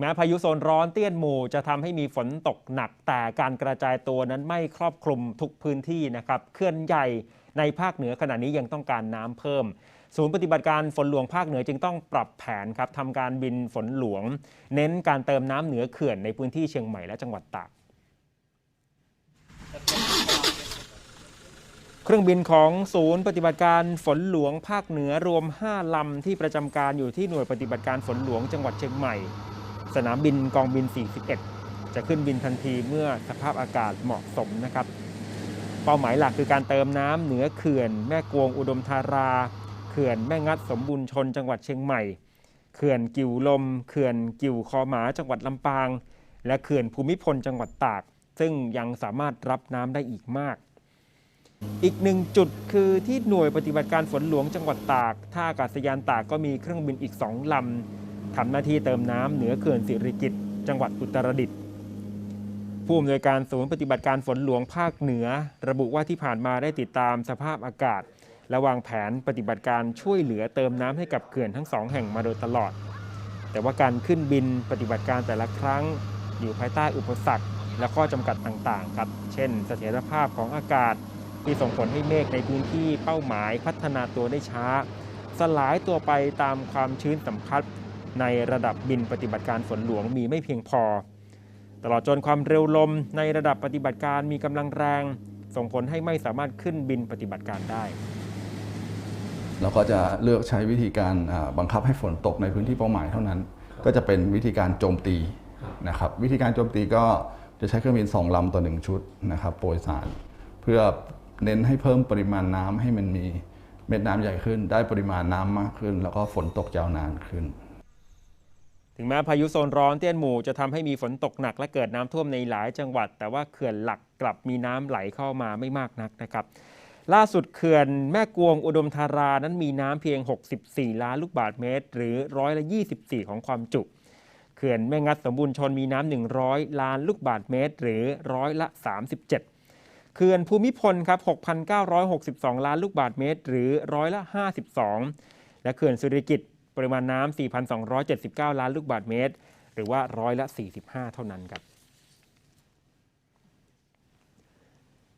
แม้พายุโซนร้อนเตี้ยนหมู่จะทำให้มีฝนตกหนักแต่การกระจายตัวนั้นไม่ครอบคลุมทุกพื้นที่นะครับเคลื่อนใหญ่ในภาคเหนือขณะนี้ยังต้องการน้ำเพิ่ม ศูนย์ปฏิบัติการฝนหลวงภาคเหนือจึงต้องปรับแผนครับทำการบินฝนหลวง เน้นการเติมน้ำเหนือเขื่อนในพื้นที่เชียงใหม่และจังหวัดตากเครื่องบินของศูนย์ปฏิบัติการฝนหลวงภาคเหนือรวม 5 ลำที่ประจำการอยู่ที่หน่วยปฏิบัติการฝนหลวงจังหวัดเชียงใหม่ สนามบินกองบิน 41 จะขึ้นบินทันทีเมื่อสภาพอากาศเหมาะสมนะครับ เป้าหมายหลักคือการเติมน้ำเหนือเขื่อน แม่กวงอุดมธารา เขื่อนแม่งัดสมบูรณ์ชนจังหวัดเชียงใหม่ เขื่อนกิ่วลม เขื่อนกิ่วคอหมาจังหวัดลำปาง และเขื่อนภูมิพลจังหวัดตาก ซึ่งยังสามารถรับน้ำได้อีกมากอีกหนึ่งจุดคือที่หน่วยปฏิบัติการฝนหลวงจังหวัดตาก ท่าอากาศยานตากก็มีเครื่องบินอีกสองลำ ทำหน้าที่เติมน้ำเหนือเขื่อนสิริกิติ์จังหวัดอุตรดิตถ์ผู้อำนวยการศูนย์ปฏิบัติการฝนหลวงภาคเหนือ ระบุว่าที่ผ่านมาได้ติดตามสภาพอากาศ และวางแผนปฏิบัติการช่วยเหลือเติมน้ำให้กับเขื่อนทั้งสองแห่งมาโดยตลอด แต่ว่าการขึ้นบินปฏิบัติการแต่ละครั้ง อยู่ภายใต้อุปสรรค และข้อจำกัดต่างๆครับ เช่น เสถียรภาพของอากาศ ที่ส่งผลให้เมฆในพื้นที่เป้าหมายพัฒนาตัวได้ช้า สลายตัวไปตามความชื้นสัมพัทธ์ ในระดับบินปฏิบัติการฝนหลวงมีไม่เพียงพอ ตลอดจนความเร็วลมในระดับปฏิบัติการมีกำลังแรง ส่งผลให้ไม่สามารถขึ้นบินปฏิบัติการได้ เราก็จะเลือกใช้วิธีการอ่าบังคับให้ฝนตกในพื้นที่เป้าหมายเท่านั้น ก็จะเป็นวิธีการโจมตีนะครับวิธีการโจมตีก็จะใช้เครื่องบินสองลำต่อหนึ่งชุดนะครับโปรยสาร เพื่อเน้นให้เพิ่มปริมาณน้ำให้มันมีเม็ดน้ำใหญ่ขึ้น ได้ปริมาณน้ำมากขึ้น แล้วก็ฝนตกยาวนานขึ้น ถึงแม้พายุโซนร้อนเตี้ยนหมู่จะทำให้มีฝนตกหนักและเกิดน้ำท่วมในหลายจังหวัด แต่ว่าเขื่อนหลักกลับมีน้ำไหลเข้ามาไม่มากนักนะครับ ล่าสุดเขื่อนแม่กวงอุดมธารานั้นมีน้ำเพียง 64 ล้านลูกบาศก์เมตร หรือร้อยละ 24 ของความจุ เขื่อนแม่งัดสมบูรณ์ชนมีน้ำ100 ล้านลูกบาศก์เมตร หรือร้อยละ 37เขื่อนภูมิพลครับ 6,962 ล้านลูกบาศก์เมตร หรือร้อยละ 52 และเขื่อนสุริกิต ปริมาณน้ำ4,279 ล้านลูกบาศก์เมตร หรือว่าร้อยละ 45 เท่านั้นครับ